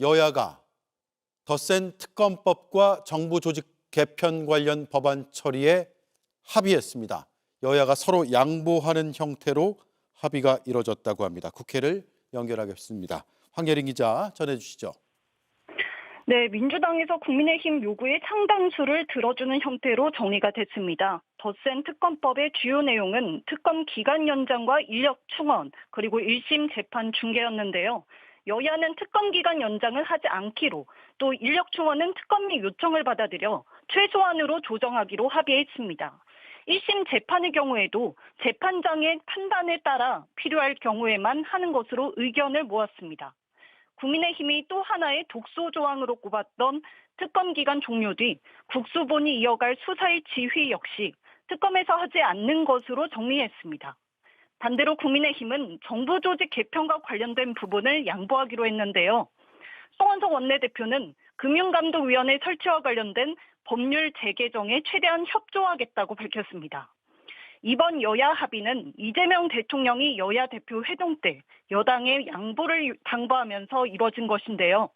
여야가 더 센 특검법과 정부 조직 개편 관련 법안 처리에 합의했습니다. 여야가 서로 양보하는 형태로 합의가 이뤄졌다고 합니다. 국회를 연결하겠습니다. 황예린 기자 전해주시죠. 네, 민주당에서 국민의힘 요구의 상당수를 들어주는 형태로 정리가 됐습니다. 덧센 특검법의 주요 내용은 특검 기간 연장과 인력 충원, 그리고 1심 재판 중계였는데요. 여야는 특검 기간 연장을 하지 않기로 또 인력 충원은 특검이 요청을 받아들여 최소한으로 조정하기로 합의했습니다. 1심 재판의 경우에도 재판장의 판단에 따라 필요할 경우에만 하는 것으로 의견을 모았습니다. 국민의힘이 또 하나의 독소 조항으로 꼽았던 특검 기간 종료 뒤 국수본이 이어갈 수사의 지휘 역시 특검에서 하지 않는 것으로 정리했습니다. 반대로 국민의힘은 정부 조직 개편과 관련된 부분을 양보하기로 했는데요. 송원석 원내대표는 금융감독위원회 설치와 관련된 법률 재개정에 최대한 협조하겠다고 밝혔습니다. 이번 여야 합의는 이재명 대통령이 여야 대표 회동 때 여당의 양보를 당부하면서 이뤄진 것인데요.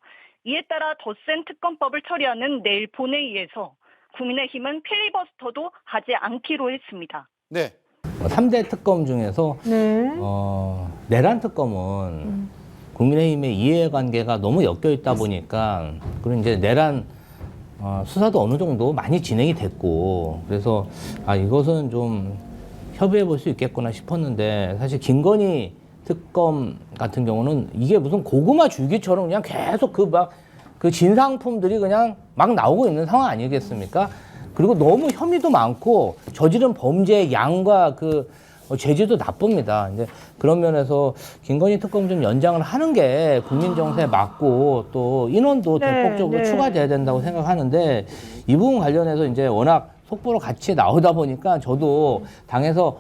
이에 따라 덧센 특검법을 처리하는 내일 본회의에서 국민의힘은 필리버스터도 하지 않기로 했습니다. 네, 3대 특검 중에서 네. 어, 내란 특검은 국민의힘의 이해관계가 너무 엮여 있다 보니까 그리고 이제 내란 어, 수사도 어느 정도 많이 진행이 됐고 그래서 아 이것은 좀 협의해 볼 수 있겠구나 싶었는데 사실 김건희 특검 같은 경우는 이게 무슨 고구마 줄기처럼 그냥 계속 그 막그 진상품들이 그냥 막 나오고 있는 상황 아니겠습니까? 그리고 너무 혐의도 많고 저지른 범죄의 양과 그 어, 죄질도 나쁩니다. 이제 그런 면에서 김건희 특검 좀 연장을 하는 게 국민 정세에 맞고 또 인원도 네, 대폭적으로 네. 추가돼야 된다고 생각하는데 이 부분 관련해서 이제 워낙 속보로 같이 나오다 보니까 저도 당에서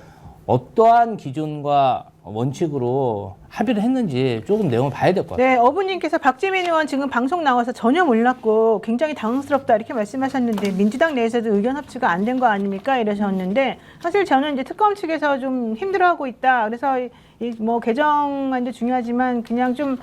어떠한 기준과 원칙으로 합의를 했는지 조금 내용을 봐야 될 것 같아요. 네, 어부님께서 박지민 의원 지금 방송 나와서 전혀 몰랐고 굉장히 당황스럽다 이렇게 말씀하셨는데 민주당 내에서도 의견 합치가 안 된 거 아닙니까 이러셨는데 사실 저는 이제 특검 측에서 좀 힘들어하고 있다. 그래서 이 뭐 개정안도 중요하지만 그냥 좀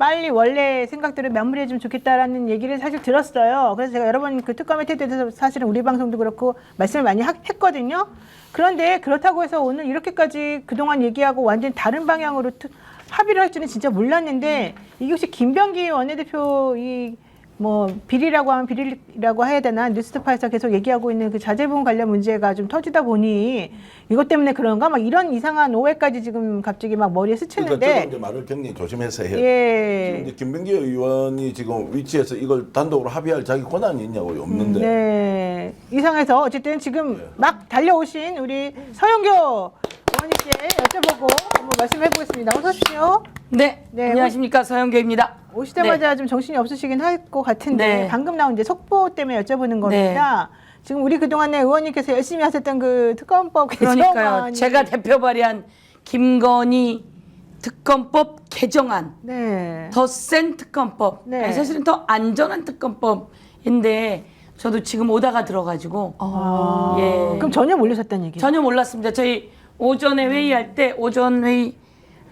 빨리 원래 생각대로 마무리해주면 좋겠다라는 얘기를 사실 들었어요. 그래서 제가 여러 번 그 특검의 태도에 대해서 사실은 우리 방송도 그렇고 말씀을 많이 하- 했거든요. 그런데 그렇다고 해서 오늘 이렇게까지 그동안 얘기하고 완전 다른 방향으로 특- 합의를 할 줄은 진짜 몰랐는데 이게 혹시 김병기 원내대표 이 뭐 비리라고 하면 비리라고 해야 되나 뉴스타파에서 계속 얘기하고 있는 그 자제분 관련 문제가 좀 터지다 보니 이것 때문에 그런가 막 이런 이상한 오해까지 지금 갑자기 막 머리에 그러니까 스치는데 저도 이제 말을 굉장히 조심해서 해요. 지금 예. 이제 김병기 의원이 지금 위치에서 이걸 단독으로 합의할 자기 권한이 있냐고요? 없는데. 네. 이상해서 어쨌든 지금 네. 막 달려오신 우리 서영교 의원님께 여쭤보고 한번 말씀해 보겠습니다. 어서 오십시오. 네, 네, 안녕하십니까 서영교입니다. 오시자마자 좀 정신이 없으시긴 할 것 같은데 네. 방금 나온 이제 속보 때문에 여쭤보는 겁니다. 지금 우리 그동안에 의원님께서 열심히 하셨던 그 특검법 그러니까요. 개정안이 제가 대표 발의한 김건희 특검법 개정안, 네. 더 센 특검법, 네. 아니, 사실은 더 안전한 특검법인데 저도 지금 오다가 들어가지고 아, 예. 그럼 전혀 모르셨다는 얘기예요? 전혀 몰랐습니다. 저희 오전에 회의할 때 오전 회의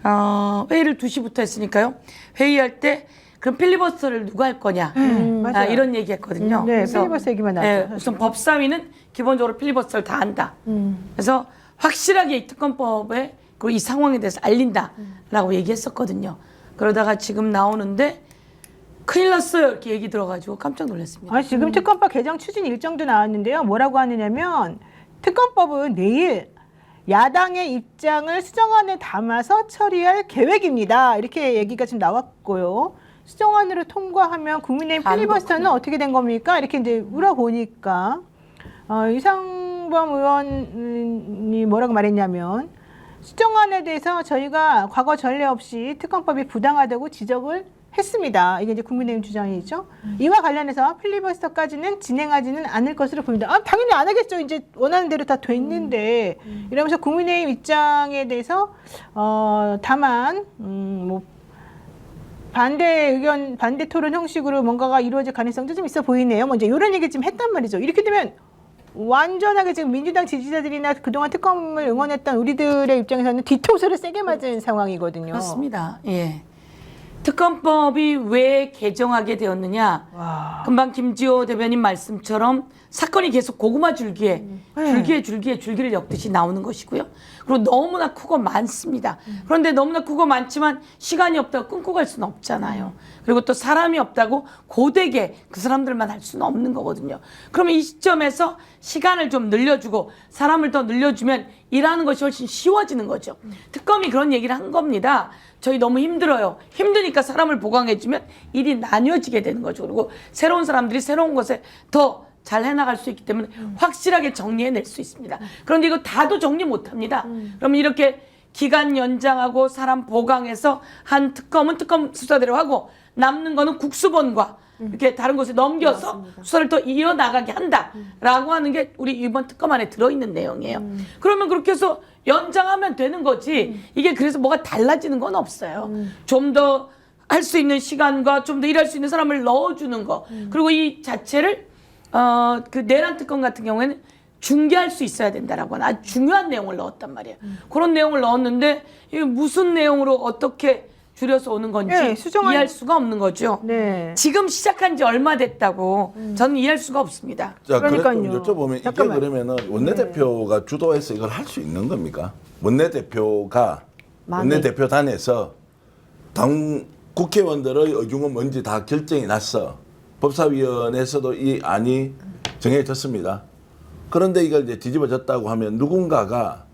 어, 회의를 2시부터 했으니까요. 회의할 때 그럼 필리버스터를 누가 할 거냐 음, 아, 맞아요. 이런 얘기했거든요. 음, 네, 그래서, 필리버스터 얘기만 나왔죠, 예, 사실. 우선 법사위는 기본적으로 필리버스터를 다 한다. 음. 그래서 확실하게 이 특검법에 그리고 이 상황에 대해서 알린다라고 얘기했었거든요. 그러다가 지금 나오는데 큰일 났어요 이렇게 얘기 들어가지고 깜짝 놀랐습니다. 아, 지금 특검법 개정 추진 일정도 나왔는데요. 뭐라고 하느냐면 특검법은 내일 야당의 입장을 수정안에 담아서 처리할 계획입니다. 이렇게 얘기가 지금 나왔고요. 수정안으로 통과하면 국민의힘 안 필리버스터는. 어떻게 된 겁니까? 이렇게 이제 물어보니까 어, 이상범 의원이 뭐라고 말했냐면 수정안에 대해서 저희가 과거 전례 없이 특검법이 부당하다고 지적을 했습니다. 이게 이제 국민의힘 주장이죠. 이와 관련해서 필리버스터까지는 진행하지는 않을 것으로 보입니다. 아, 당연히 안 하겠죠. 이제 원하는 대로 다 돼 있는데 이러면서 국민의힘 입장에 대해서 어, 다만 음, 뭐 반대 의견, 반대 토론 형식으로 뭔가가 이루어질 가능성도 좀 있어 보이네요. 뭐 이제 이런 얘기 좀 했단 말이죠. 이렇게 되면 완전하게 지금 민주당 지지자들이나 그동안 특검을 응원했던 우리들의 입장에서는 뒤통수를 세게 맞은 상황이거든요. 그렇습니다. 예. 특검법이 왜 개정하게 되었느냐? 와. 금방 김지호 대변인 말씀처럼 사건이 계속 고구마 줄기에 네. 줄기에 줄기에 줄기를 엮듯이 나오는 것이고요. 그리고 너무나 크고 많습니다. 그런데 너무나 크고 많지만 시간이 없다고 끊고 갈 수는 없잖아요. 그리고 또 사람이 없다고 고되게 그 사람들만 할 수는 없는 거거든요. 그러면 이 시점에서 시간을 좀 늘려주고 사람을 더 늘려주면 일하는 것이 훨씬 쉬워지는 거죠. 특검이 그런 얘기를 한 겁니다. 저희 너무 힘들어요. 힘드니까 사람을 보강해주면 일이 나뉘어지게 되는 거죠. 그리고 새로운 사람들이 새로운 것에 더 잘 해나갈 수 있기 때문에 확실하게 정리해낼 수 있습니다. 그런데 이거 다도 정리 못합니다. 그러면 이렇게 기간 연장하고 사람 보강해서 한 특검은 특검 수사대로 하고 남는 거는 국수본과 이렇게 다른 곳에 넘겨서 수사를 더 이어나가게 한다라고 하는 게 우리 이번 특검 안에 들어있는 내용이에요. 그러면 그렇게 해서 연장하면 되는 거지 이게 그래서 뭐가 달라지는 건 없어요. 좀더 할 수 있는 시간과 좀 더 일할 수 있는 사람을 넣어주는 거. 그리고 이 자체를 어, 그 내란 특검 같은 경우에는 중계할 수 있어야 된다라고 하는 아주 중요한 내용을 넣었단 말이에요. 그런 내용을 넣었는데 이게 무슨 내용으로 어떻게 줄여서 오는 건지 네, 수정안- 이해할 수가 없는 거죠. 네. 지금 시작한 지 얼마 됐다고 저는 이해할 수가 없습니다. 자, 그러니까요. 좀 여쭤보면 잠깐만. 이게 그러면은 원내대표가 주도해서 이걸 할 수 있는 겁니까? 원내대표가 원내대표단에서 당 국회의원들의 의중은 뭔지 다 결정이 났어. 법사위원회에서도 이 안이 정해졌습니다. 그런데 이걸 이제 뒤집어졌다고 하면 누군가가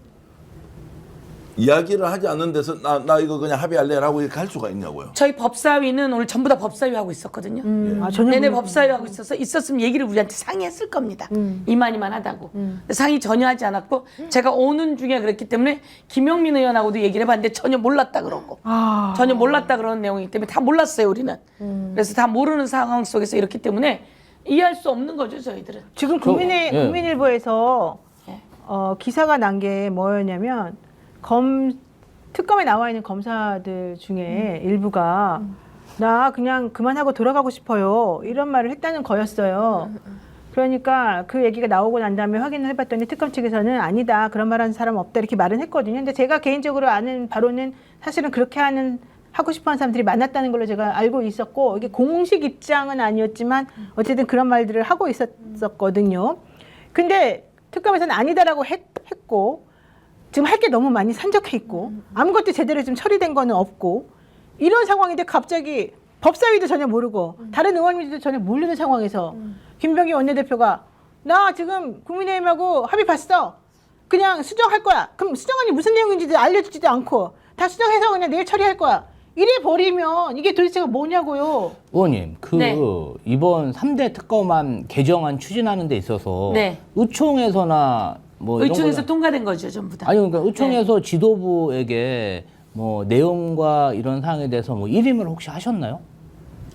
이야기를 하지 않는 데서 나, 나 이거 그냥 합의할래라고 이렇게 할 수가 있냐고요. 저희 법사위는 오늘 전부 다 법사위 하고 있었거든요. 음, 아, 전혀 내내 법사위 하고 있어서 있었으면 얘기를 우리한테 상의했을 겁니다. 이만이만 하다고. 근데 상의 전혀 하지 않았고 제가 오는 중에 그랬기 때문에 김용민 의원하고도 얘기를 해봤는데 전혀 몰랐다 그러고 아. 전혀 몰랐다 그러는 내용이기 때문에 다 몰랐어요 우리는. 그래서 다 모르는 상황 속에서 이렇기 때문에 이해할 수 없는 거죠 저희들은. 지금 국민의 예. 국민일보에서 예. 어, 기사가 난 게 뭐였냐면 검 특검에 나와 있는 검사들 중에 일부가 나 그냥 그만하고 돌아가고 싶어요 이런 말을 했다는 거였어요. 그러니까 그 얘기가 나오고 난 다음에 확인을 해봤더니 특검 측에서는 아니다 그런 말 하는 사람 없다 이렇게 말은 했거든요. 근데 제가 개인적으로 아는 바로는 사실은 그렇게 하는 하고 싶어하는 사람들이 많았다는 걸로 제가 알고 있었고 이게 공식 입장은 아니었지만 어쨌든 그런 말들을 하고 있었거든요. 근데 특검에서는 아니다라고 했, 고 지금 할 게 너무 많이 산적해 있고 아무것도 제대로 좀 처리된 거는 없고 이런 상황인데 갑자기 법사위도 전혀 모르고 다른 의원님들도 전혀 모르는 상황에서 김병기 원내대표가 나 지금 국민의힘하고 합의 봤어. 그냥 수정할 거야. 그럼 수정안이 무슨 내용인지도 알려주지도 않고 다 수정해서 그냥 내일 처리할 거야. 이래 버리면 이게 도대체가 뭐냐고요. 의원님, 그 네. 이번 3대 특검안 개정안 추진하는 데 있어서 네. 의총에서나 뭐 의총에서 거나- 통과된 거죠 전부 다. 아니 그러니까 의총에서 지도부에게 뭐 내용과 이런 사항에 대해서 뭐 일임을 혹시 하셨나요?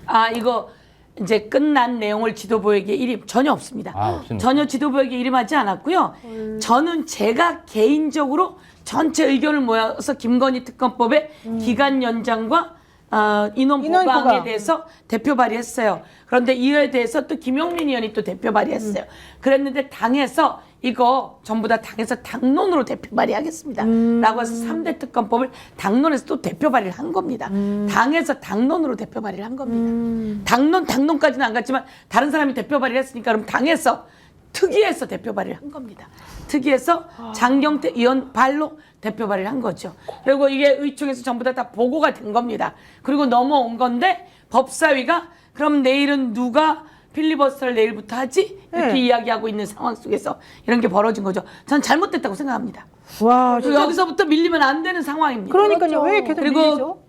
아 이거 이제 끝난 내용을 지도부에게 일임 전혀 없습니다. 아? 전혀 지도부에게 일임하지 않았고요. 저는 제가 개인적으로 전체 의견을 모아서 김건희 특검법의 기간 연장과 어, 인원 인원 보강에 보강. 대해서 대표 발의했어요. 그런데 이에 대해서 또 김용민 의원이 또 대표 발의했어요. 그랬는데 당에서 이거 전부 다 당에서 당론으로 대표 발의하겠습니다. 라고 해서 3대 특검법을 당론에서 또 대표 발의를 한 겁니다. 당에서 당론으로 대표 발의를 한 겁니다. 당론, 당론까지는 안 갔지만 다른 사람이 대표 발의를 했으니까 그럼 당에서 특위에서 대표 발의를 한 겁니다. 특위에서 장경태 의원 발로 대표 발의를 한 거죠. 그리고 이게 의총에서 전부 다, 다 보고가 된 겁니다. 그리고 넘어온 건데 법사위가 그럼 내일은 누가 필리버스터를 내일부터 하지? 이렇게 네. 이야기하고 있는 상황 속에서 이런 게 벌어진 거죠. 전 잘못됐다고 생각합니다. 와, 그리고 여기서부터 밀리면 안 되는 상황입니다. 그러니까요. 왜 계속 그리고 밀리죠?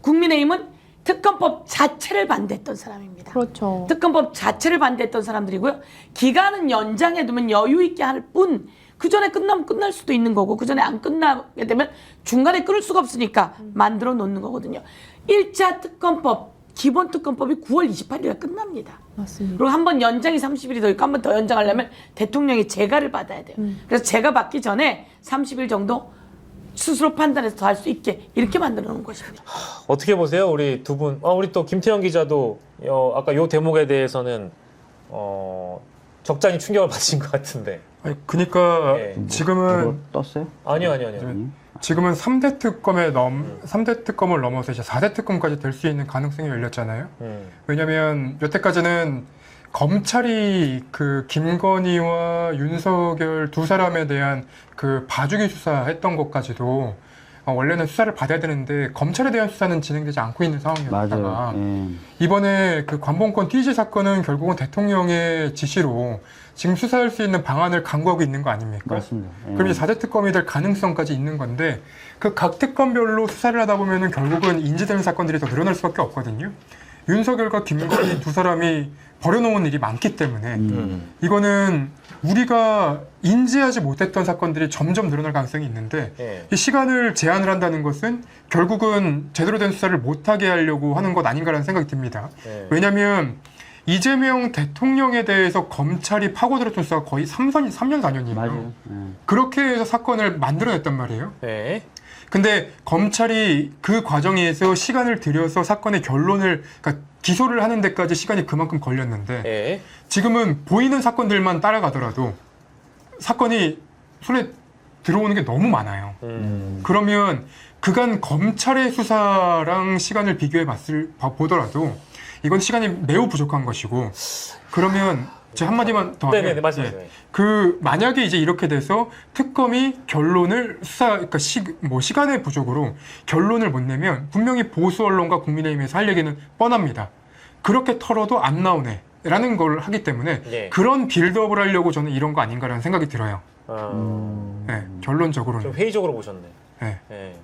국민의힘은 특검법 자체를 반대했던 사람입니다. 그렇죠. 특검법 자체를 반대했던 사람들이고요. 기간은 연장해 두면 여유 있게 할 뿐, 그 전에 끝나면 끝날 수도 있는 거고, 그 전에 안 끝나게 되면 중간에 끊을 수가 없으니까 만들어 놓는 거거든요. 1차 특검법, 기본 특검법이 9월 28일에 끝납니다. 맞습니다. 그리고 한 번 연장이 30일이 더 있고 한 번 더 연장하려면 대통령이 재가를 받아야 돼요. 그래서 재가 받기 전에 30일 정도 스스로 판단해서 더할수 있게 이렇게 만들어 놓은 것입니다. 어떻게 보세요, 우리 두 분? 어, 우리 또 김태형 기자도 어, 아까 요 대목에 대해서는 어, 적잖이 충격을 받으신 것 같은데. 아니, 그니까 예. 지금은 떴어요? 아니요, 아니요, 아니요. 지금은 3대 특검에 넘 3대 특검을 넘어서 이제 4대 특검까지 될 수 있는 가능성이 열렸잖아요. 음. 왜냐하면 여태까지는 검찰이 그 김건희와 윤석열 두 사람에 대한 그 봐주기 수사했던 것까지도 어, 원래는 수사를 받아야 되는데 검찰에 대한 수사는 진행되지 않고 있는 상황이었다가. 예. 이번에 그 관봉권 띠지 사건은 결국은 대통령의 지시로 지금 수사할 수 있는 방안을 강구하고 있는 거 아닙니까? 맞습니다. 예. 그럼 이제 4대 특검이 될 가능성까지 있는 건데 그 각 특검별로 수사를 하다 보면은 결국은 인지되는 사건들이 더 늘어날 수밖에 없거든요. 윤석열과 김건희 두 사람이 벌여놓은 일이 많기 때문에 음. 이거는 우리가 인지하지 못했던 사건들이 점점 늘어날 가능성이 있는데 예. 이 시간을 제한을 한다는 것은 결국은 제대로 된 수사를 못하게 하려고 하는 것 아닌가라는 생각이 듭니다. 예. 왜냐하면 이재명 대통령에 대해서 검찰이 파고들었던 수사가 거의 3년, 3년 4년이에요. 맞아요. 예. 그렇게 해서 사건을 만들어냈단 말이에요. 예. 근데 검찰이 그 과정에서 시간을 들여서 사건의 결론을 그러니까 기소를 하는 데까지 시간이 그만큼 걸렸는데 예. 지금은 보이는 사건들만 따라가더라도 사건이 손에 들어오는 게 너무 많아요. 음. 그러면 그간 검찰의 수사랑 시간을 비교해 봤을 봐- 보더라도 이건 시간이 매우 부족한 것이고 그러면 제 한마디만 더 하면 네네네 맞습니다. 예. 그 만약에 이제 이렇게 돼서 특검이 결론을 수사 그러니까 시, 뭐 시간의 부족으로 결론을 못 내면 분명히 보수 언론과 국민의힘에서 할 얘기는 뻔합니다. 그렇게 털어도 안 나오네 라는 걸 하기 때문에 예. 그런 빌드업을 하려고 저는 이런 거 아닌가라는 생각이 들어요. 어, 예, 결론적으로는. 좀 회의적으로 보셨네. 예. 예.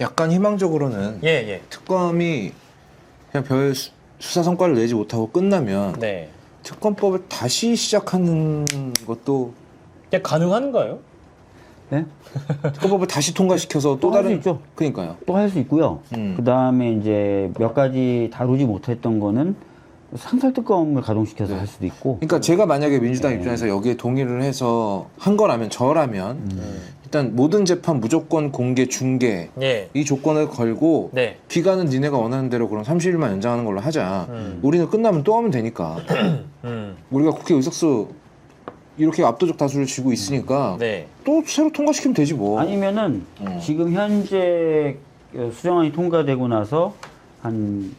약간 희망적으로는 예, 예. 특검이 그냥 별 수- 수사 성과를 내지 못하고 끝나면 네. 특검법을 다시 시작하는 것도 이게 가능한가요? 네? 특검법을 다시 통과시켜서 또또할수 다른 있죠. 그러니까요. 또 할 수 있고요. 음. 그 다음에 이제 몇 가지 다루지 못했던 거는 상설 특검을 가동시켜서 네. 할 수도 있고. 그러니까 제가 만약에 민주당 네. 입장에서 여기에 동의를 해서 한 거라면 저라면 음. 일단 모든 재판 무조건 공개 중개 예. 이 조건을 걸고 네. 기간은 니네가 원하는 대로 그럼 30일만 연장하는 걸로 하자. 음. 우리는 끝나면 또 하면 되니까. 음. 우리가 국회 의석수 이렇게 압도적 다수를 쥐고 있으니까 네. 또 새로 통과시키면 되지 뭐. 아니면은 어. 지금 현재 수정안이 통과되고 나서 한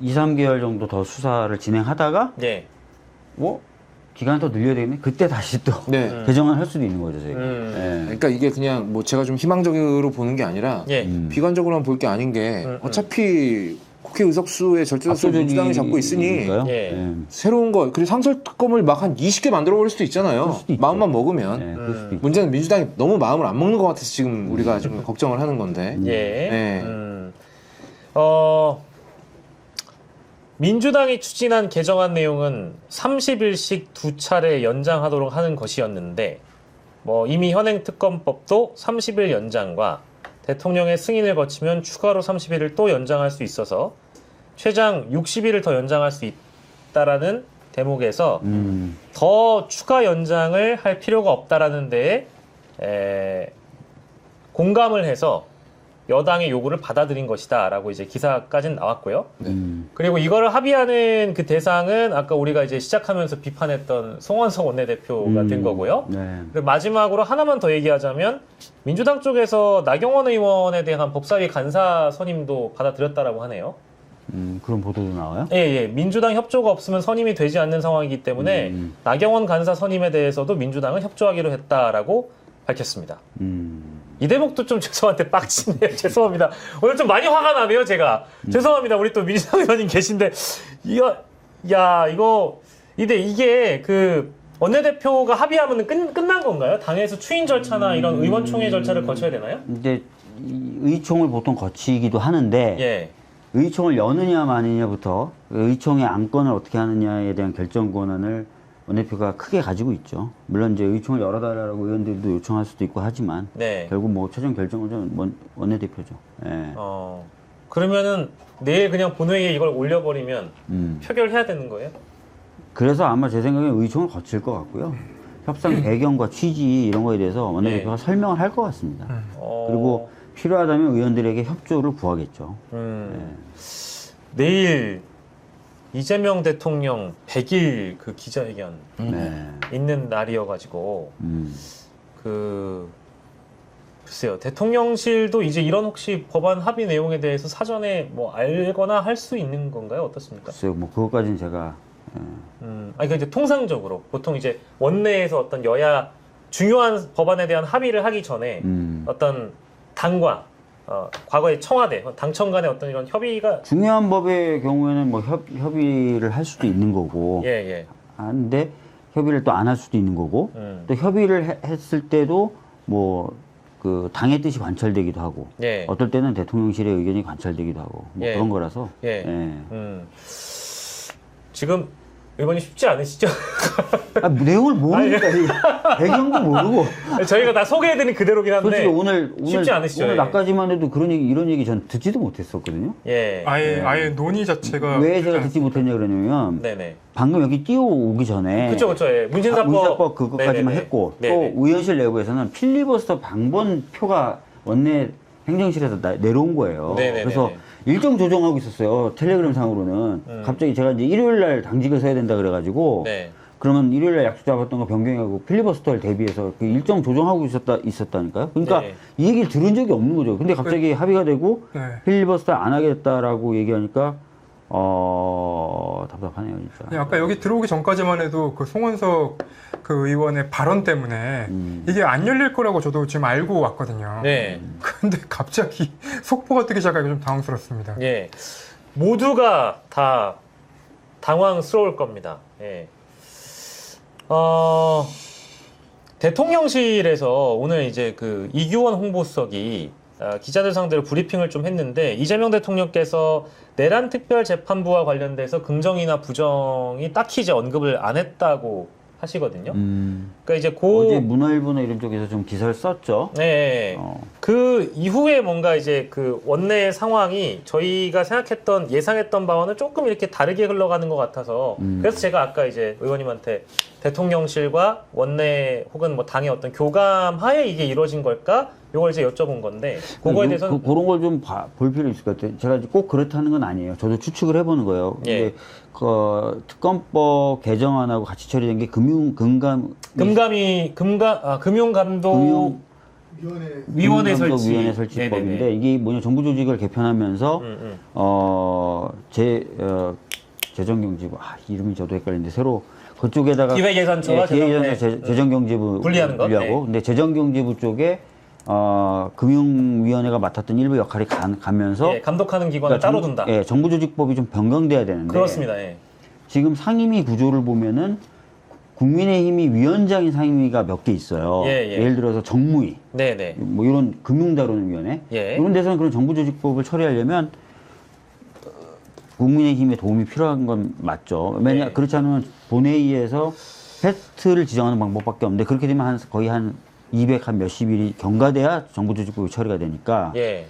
2, 3개월 정도 더 수사를 진행하다가 예. 뭐 기간 더 늘려야 되겠네. 그때 다시 또 네. 음. 개정을 할 수도 있는 거죠, 저희가. 음. 예. 그러니까 이게 그냥 뭐 제가 좀 희망적으로 보는 게 아니라 예. 음. 비관적으로만 볼 게 아닌 게 음, 음. 어차피 국회 의석수의 절대다수 민주당이 잡고 있으니 압도적이니까요. 예. 새로운 거 그리고 상설 특검을 막 한 20개 만들어 버릴 수도 있잖아요. 수도 있죠. 마음만 먹으면 예, 그럴 수도 음. 있고. 문제는 민주당이 너무 마음을 안 먹는 것 같아서 지금 우리가 지금 걱정을 하는 건데. 예. 네. 음. 어, 민주당이 추진한 개정안 내용은 30일씩 두 차례 연장하도록 하는 것이었는데, 뭐 이미 현행 특검법도 30일 연장과 대통령의 승인을 거치면 추가로 30일을 또 연장할 수 있어서 최장 60일을 더 연장할 수 있다라는 대목에서 음. 더 추가 연장을 할 필요가 없다라는 데에 에, 공감을 해서 여당의 요구를 받아들인 것이다라고 이제 기사까지는 나왔고요. 음. 그리고 이거를 합의하는 그 대상은 아까 우리가 이제 시작하면서 비판했던 송원석 원내대표가 음. 된 거고요. 네. 그리고 마지막으로 하나만 더 얘기하자면 민주당 쪽에서 나경원 의원에 대한 법사위 간사 선임도 받아들였다라고 하네요. 음, 그런 보도도 나와요? 예, 예. 민주당 협조가 없으면 선임이 되지 않는 상황이기 때문에 음. 나경원 간사 선임에 대해서도 민주당은 협조하기로 했다라고 밝혔습니다. 음. 이 대목도 좀 죄송한데 빡치네요. 죄송합니다. 오늘 좀 많이 화가 나네요, 제가. 죄송합니다. 우리 또 민주당 의원님 계신데 이거 야 이거 이데 이게 그 원내대표가 합의하면 끝, 끝난 건가요? 당에서 추인 절차나 이런 의원총회 절차를 거쳐야 되나요? 이제 이 의총을 보통 거치기도 하는데 예. 의총을 여느냐 마느냐부터 그 의총의 안건을 어떻게 하느냐에 대한 결정 권한을 원내대표가 크게 가지고 있죠. 물론 이제 의총을 열어달라고 의원들도 요청할 수도 있고 하지만 네. 결국 뭐 최종 결정은 원- 원내대표죠. 예. 어. 그러면은 내일 그냥 본회의에 이걸 올려버리면 음. 표결해야 되는 거예요? 그래서 아마 제 생각에 의총을 거칠 것 같고요. 협상 배경과 취지 이런 거에 대해서 원내대표가 설명을 할 것 같습니다. 어. 그리고 필요하다면 의원들에게 협조를 구하겠죠. 음. 내일 이재명 대통령 100일 그 기자회견 네. 있는 날이어가지고 음. 그 글쎄요. 대통령실도 이제 이런 혹시 법안 합의 내용에 대해서 사전에 뭐 알거나 할 수 있는 건가요? 어떻습니까? 글쎄요, 뭐 그것까지는 제가 예, 음, 아니 그 이제 통상적으로 보통 이제 원내에서 어떤 여야 중요한 법안에 대한 합의를 하기 전에 음. 어떤 당과 어, 과거의 청와대, 당청 간의 어떤 이런 협의가 중요한 법의 경우에는 뭐 협, 협의를 할 수도 있는 거고 예, 예. 하는데 협의를 또 안 할 수도 있는 거고 음. 또 협의를 해- 했을 때도 뭐 그 당의 뜻이 관철되기도 하고 예. 어떨 때는 대통령실의 의견이 관철되기도 하고 뭐 예. 그런 거라서 예. 예. 음. 지금 의원님 쉽지 않으시죠? 아, 내용을 모르니까 이 배경도 모르고 저희가 다 소개해드린 그대로긴 한데 솔직히 오늘 오늘 쉽지 않으시죠? 오늘 예. 낮까지만 해도 그런 얘기 이런 얘기 전 듣지도 못했었거든요. 예. 아예 아예 논의 자체가 왜 제가 듣지 못했냐 그러냐면 네네. 방금 여기 뛰어오기 전에 그쵸 그쵸. 예. 문신사법. 아, 문사법 그것까지만 네네네. 했고 네네. 또 의원실 내부에서는 필리버스터 방번표가 원내 행정실에서 나- 내려온 거예요. 네네네네. 그래서 일정 조정하고 있었어요. 텔레그램 상으로는 음. 갑자기 제가 이제 일요일 날 당직을 서야 된다 그래가지고 네. 그러면 일요일 날 약속 잡았던 거 변경하고 필리버스터를 대비해서 그 일정 조정하고 있었다 있었다니까요. 그러니까 네. 이 얘기를 들은 적이 없는 거죠. 근데 갑자기 합의가 되고 네. 필리버스터 안 하겠다라고 얘기하니까 어 답답하네요 진짜. 네, 아까 여기 들어오기 전까지만 해도 그 송원석 그 의원의 발언 때문에 음. 이게 안 열릴 거라고 저도 지금 알고 왔거든요. 네. 근데 갑자기 속보가 뜨기 시작하니까 좀 당황스럽습니다. 예. 모두가 다 당황스러울 겁니다. 예. 어, 대통령실에서 오늘 이제 그 이규원 홍보수석이 아, 기자들 상대로 브리핑을 좀 했는데 이재명 대통령께서 내란 특별재판부와 관련돼서 긍정이나 부정이 딱히 이제 언급을 안 했다고 하시거든요. 음, 그러니까 이제 고 어제 문화일보나 이런 쪽에서 좀 기사를 썼죠. 네. 어. 그 이후에 뭔가 이제 그 원내 상황이 저희가 생각했던 예상했던 바와는 조금 이렇게 다르게 흘러가는 것 같아서 음. 그래서 제가 아까 이제 의원님한테 대통령실과 원내 혹은 뭐 당의 어떤 교감 하에 이게 이루어진 걸까? 요걸 이제 여쭤본 건데 그거에 그, 대해서는 그, 그런 걸 좀 볼 필요 있을 것 같아요. 제가 이제 꼭 그렇다는 건 아니에요. 저도 추측을 해보는 거예요. 예. 그 특검법 개정안하고 같이 처리된 게 금융 금감 금감이 금감 아, 금융감독 금융 위원회 설치 위원회 설치법인데 네네네. 이게 뭐냐 정부 조직을 개편하면서 음, 음. 어제 어, 재정경제부 아 이름이 저도 헷갈리는데 새로 그쪽에다가 기획예산처와 예, 기획예산처 재정- 재- 재정경제부 분리하는 것? 분리하고 네. 근데 재정경제부 쪽에 어 금융위원회가 맡았던 일부 역할이 가, 가면서 예, 감독하는 기관을 그러니까 따로 정- 둔다. 예, 정부 조직법이 좀 변경돼야 되는데 그렇습니다. 예. 지금 상임위 구조를 보면은 국민의힘이 위원장인 상임위가 몇 개 있어요. 예, 예. 를 들어서 정무위, 네, 네. 뭐 이런 금융다루는위원회 예. 이런 데서는 그런 정부 조직법을 처리하려면 어, 국민의힘의 도움이 필요한 건 맞죠. 왜냐 네. 그렇지 않으면 본회의에서 패스트를 지정하는 방법밖에 없는데 그렇게 되면 한 거의 한 200 한 몇십 일이 경과돼야 정부 조직법이 처리가 되니까 예.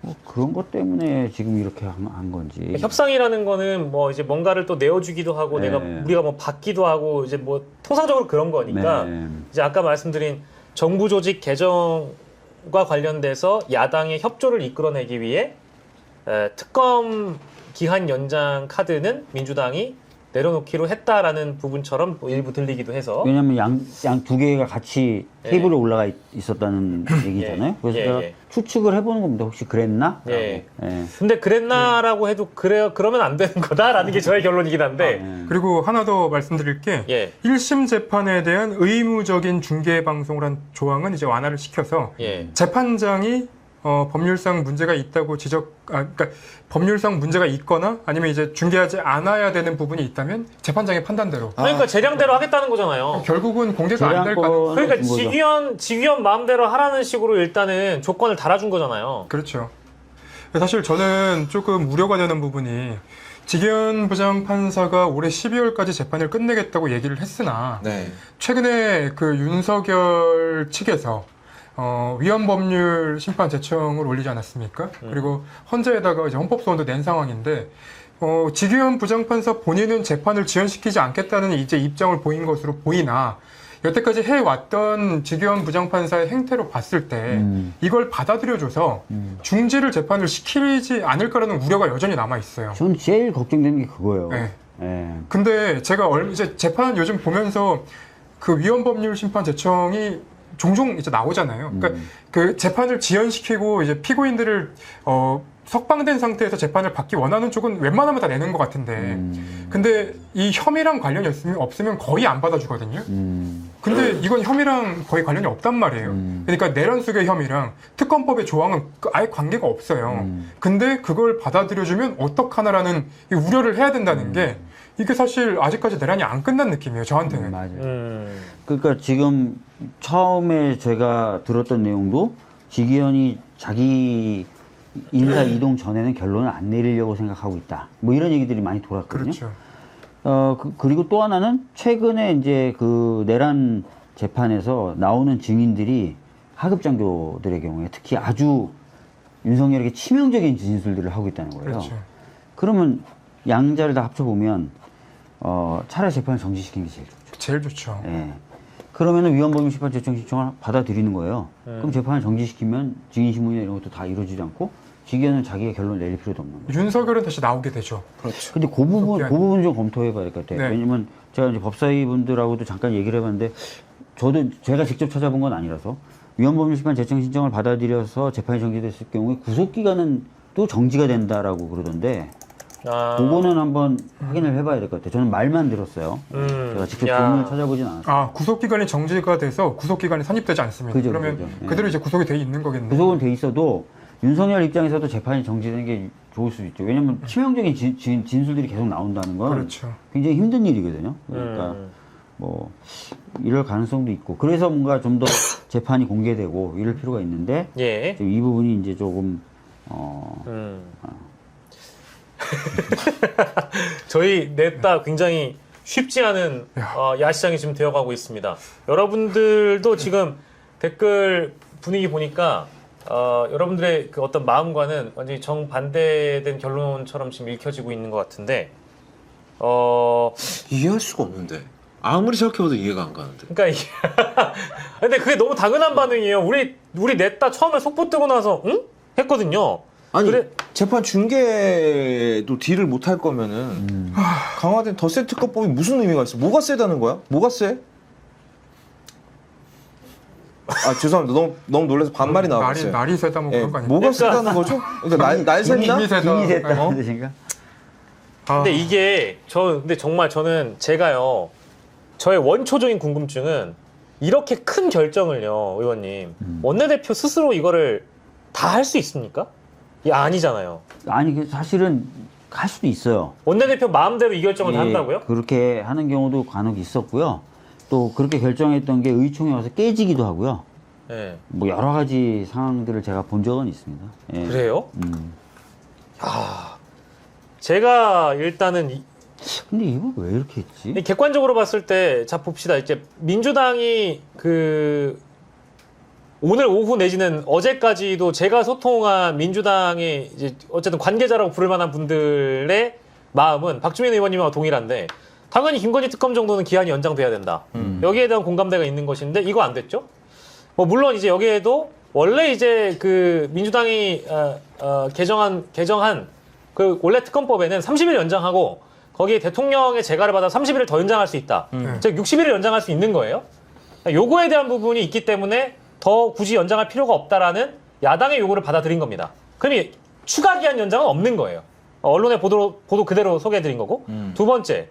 뭐 그런 것 때문에 지금 이렇게 한, 한 건지. 협상이라는 거는 뭐 이제 뭔가를 또 내어주기도 하고 네. 내가 우리가 뭐 받기도 하고 이제 뭐 통상적으로 그런 거니까 네. 이제 아까 말씀드린 정부 조직 개정과 관련돼서 야당의 협조를 이끌어내기 위해 에, 특검 기한 연장 카드는 민주당이 내려놓기로 했다라는 부분처럼 뭐 일부 들리기도 해서 왜냐하면 양양 두 개가 같이 예. 테이블에 올라가 있, 있었다는 얘기잖아요. 그래서 예, 제가 예. 추측을 해보는 겁니다. 혹시 그랬나? 예. 예. 근데 그랬나라고 해도 그래 그러면 안 되는 거다라는 게 저의 결론이긴 한데 예. 그리고 하나 더 말씀드릴 게 예. 1심 재판에 대한 의무적인 중계 방송을 한 조항은 이제 완화를 시켜서 예. 재판장이 어, 법률상 문제가 있다고 지적, 아, 그러니까 법률상 문제가 있거나 아니면 이제 중개하지 않아야 되는 부분이 있다면 재판장의 판단대로 그러니까 재량대로 하겠다는 거잖아요. 결국은 공개가 안 될 가능. 재량권 그러니까 준 거죠. 지휘원 지휘원 마음대로 하라는 식으로 일단은 조건을 달아준 거잖아요. 그렇죠. 사실 저는 조금 우려가 되는 부분이 지기현 부장 판사가 올해 12월까지 재판을 끝내겠다고 얘기를 했으나 네. 최근에 그 윤석열 측에서 어, 위헌법률 심판 제청을 올리지 않았습니까? 그리고 헌재에다가 이제 헌법소원도 낸 상황인데 어, 지규현 부장판사 본인은 재판을 지연시키지 않겠다는 이제 입장을 보인 것으로 보이나 여태까지 해왔던 지규현 부장판사의 행태로 봤을 때 음. 이걸 받아들여줘서 음. 중지를 재판을 시키지 않을까라는 우려가 여전히 남아 있어요. 전 제일 걱정되는 게 그거예요. 네. 예. 근데 제가 얼 이제 재판 요즘 보면서 그 위헌법률 심판 제청이 종종 이제 나오잖아요. 그러니까 그 재판을 지연시키고 이제 피고인들을 어 석방된 상태에서 재판을 받기 원하는 쪽은 웬만하면 다 내는 것 같은데, 음. 근데 이 혐의랑 관련이 없으면, 없으면 거의 안 받아주거든요. 음. 근데 이건 혐의랑 거의 관련이 없단 말이에요. 음. 그러니까 내란숙의 혐의랑 특검법의 조항은 그 아예 관계가 없어요. 음. 근데 그걸 받아들여주면 어떡하나라는 이 우려를 해야 된다는 게 이게 사실 아직까지 내란이 안 끝난 느낌이에요. 저한테는. 음, 맞아요. 음. 그러니까 지금 처음에 제가 들었던 내용도 지기현이 자기 인사 이동 전에는 결론을 안 내리려고 생각하고 있다. 뭐 이런 얘기들이 많이 돌았거든요. 그렇죠. 어, 그, 리고또 하나는 최근에 이제 그 내란 재판에서 나오는 증인들이 하급 장교들의 경우에 특히 아주 윤석열에게 치명적인 진술들을 하고 있다는 거예요. 그렇죠. 그러면 양자를 다 합쳐보면 어, 차라리 재판을 정지시키는 게 제일 좋죠. 제일 좋죠. 예. 그러면은 위헌범임 심판 제청 신청을 받아들이는 거예요. 네. 그럼 재판을 정지시키면 증인 신문이나 이런 것도 다 이루어지지 않고 지기현은 자기가 결론을 내릴 필요도 없는 거예요. 윤석열은 다시 나오게 되죠. 그렇죠. 근데 그 부분, 그 부분 좀 검토해 봐야 될 것 같아요. 네. 왜냐면 제가 이제 법사위 분들하고도 잠깐 얘기를 해봤는데 저도 제가 직접 찾아본 건 아니라서 위헌범임 심판 제청 신청을 받아들여서 재판이 정지됐을 경우에 구속기간은 또 정지가 된다라고 그러던데 아. 그거는 한번 확인을 해봐야 될 것 같아요. 저는 말만 들었어요. 음. 제가 직접 야. 본문을 찾아보진 않았어요. 아 구속 기간이 정지가 돼서 구속 기간이 산입되지 않습니다. 그죠, 그러면 그죠. 예. 그대로 이제 구속이 돼 있는 거겠네요. 구속은 돼 있어도 윤석열 입장에서도 재판이 정지되는 게 좋을 수 있죠. 왜냐면 치명적인 진, 진, 진술들이 계속 나온다는 건 그렇죠. 굉장히 힘든 일이거든요. 그러니까 음. 뭐 이럴 가능성도 있고 그래서 뭔가 좀 더 재판이 공개되고 이럴 필요가 있는데 예. 이 부분이 이제 조금 어 음. 저희 넷다 굉장히 쉽지 않은 어, 야시장이 지금 되어가고 있습니다. 여러분들도 지금 댓글 분위기 보니까 어, 여러분들의 그 어떤 마음과는 완전히 정반대된 결론처럼 지금 읽혀지고 있는 것 같은데 어, 이해할 수가 없는데 아무리 생각해봐도 이해가 안 가는데. 그러니까 이게 근데 그게 너무 당연한 반응이에요. 우리 우리 넷다 처음에 속보 뜨고 나서 응? 했거든요. 아니 그래- 재판 중계도 딜을 못 할 거면은 음. 강화된 덧세 특검법이 무슨 의미가 있어? 뭐가 세다는 거야? 뭐가 세? 아 죄송합니다. 너무 너무 놀라서 반말이 날이 나왔어요. 날이 새다 뭐 예, 그런 거 아니에요? 뭐가 그러니까- 세다는 거죠? 그러니까 날, 날 샜나? 힘이 세다. 힘이 됐다는 어? 뜻인가? 아, 근데 이게 저 근데 정말 저는 제가요 저의 원초적인 궁금증은 이렇게 큰 결정을요 의원님 음. 원내대표 스스로 이거를 다 할 수 있습니까? 이 아니잖아요. 아니 그 사실은 할 수도 있어요. 원내대표 마음대로 이 결정을 다 예, 한다고요? 그렇게 하는 경우도 간혹 있었고요. 또 그렇게 결정했던 게 의총에 와서 깨지기도 하고요. 예. 뭐 여러 가지 상황들을 제가 본 적은 있습니다. 예. 그래요? 음. 제가 일단은 이- 근데 이걸 왜 이렇게 했지? 이 객관적으로 봤을 때, 자 봅시다. 이제 민주당이 그 오늘 오후 내지는 어제까지도 제가 소통한 민주당의 이제 어쨌든 관계자라고 부를 만한 분들의 마음은 박주민 의원님과 동일한데 당연히 김건희 특검 정도는 기한이 연장돼야 된다. 여기에 대한 공감대가 있는 것인데 이거 안 됐죠? 뭐 물론 이제 여기에도 원래 이제 그 민주당이 어, 어, 개정한 개정한 그 원래 특검법에는 30일 연장하고 거기에 대통령의 재가를 받아 30일을 더 연장할 수 있다. 음. 즉 60일을 연장할 수 있는 거예요. 요거에 대한 부분이 있기 때문에 더 굳이 연장할 필요가 없다라는 야당의 요구를 받아들인 겁니다. 그럼 이 추가 기한 연장은 없는 거예요. 어, 언론의 보도, 보도 그대로 소개해드린 거고. 음. 두 번째,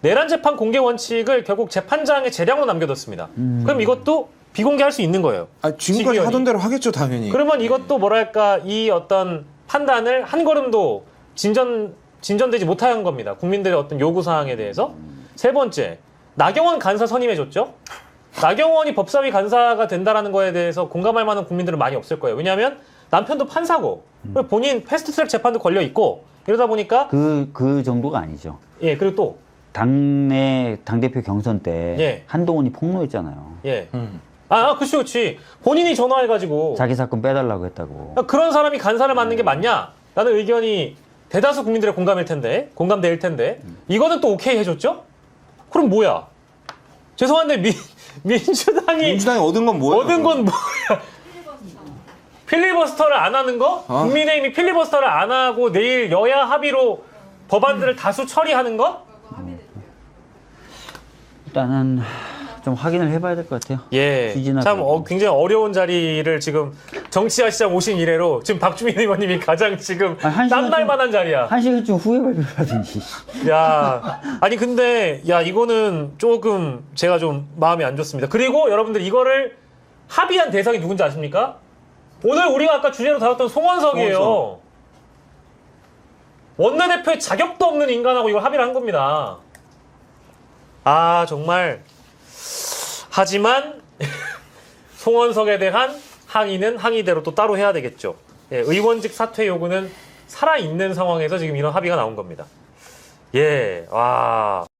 내란 재판 공개 원칙을 결국 재판장의 재량으로 남겨뒀습니다. 그럼 이것도 비공개할 수 있는 거예요. 아 지금까지. 하던 대로 하겠죠 당연히. 그러면 이것도 뭐랄까 이 어떤 판단을 한 걸음도 진전 진전되지 못한 겁니다. 국민들의 어떤 요구 사항에 대해서 세 번째 나경원 간사 선임해줬죠. 나경원이 법사위 간사가 된다라는 거에 대해서 공감할 만한 국민들은 많이 없을 거예요. 왜냐하면 남편도 판사고 본인 패스트트랙 재판도 걸려 있고 이러다 보니까 그, 그 정도가 아니죠. 예 그리고 또 당내, 당대표 경선 때 예. 한동훈이 폭로했잖아요. 예. 음. 아, 아, 그치, 그치. 본인이 전화해가지고. 자기 사건 빼달라고 했다고. 아, 그런 사람이 간사를 맡는 게 맞냐? 라는 의견이 대다수 국민들의 공감일 텐데, 공감대일 텐데, 이거는 또 오케이 해줬죠? 그럼 뭐야? 죄송한데, 민, 민주당이 민주당이 얻은 건 뭐예요? 얻은 건 뭐야? 필리버스터를 안 하는 거? 아. 국민의힘이 필리버스터를 안 하고 내일 여야 합의로 법안들을 다수 처리하는 거? 일단은 좀 확인을 해봐야 될 것 같아요. 예. 참 어, 거. 굉장히 어려운 자리를 지금 정치화 시장 오신 이래로 지금 박주민 의원님이 가장 지금 아니, 한 시간 땀날 좀- 만한 자리야. 한 시간쯤 후에 발표하든지. 야, 아니 근데 야 이거는 조금 제가 좀 마음이 안 좋습니다. 그리고 여러분들 이거를 합의한 대상이 누군지 아십니까? 오늘 우리가 아까 주제로 다뤘던 송원석이에요. 송원석. 원내대표의 자격도 없는 인간하고 이걸 합의를 한 겁니다. 아 정말 하지만 송원석에 대한 항의는 항의대로 또 따로 해야 되겠죠. 예, 의원직 사퇴 요구는 살아 있는 상황에서 지금 이런 합의가 나온 겁니다. 예, 와.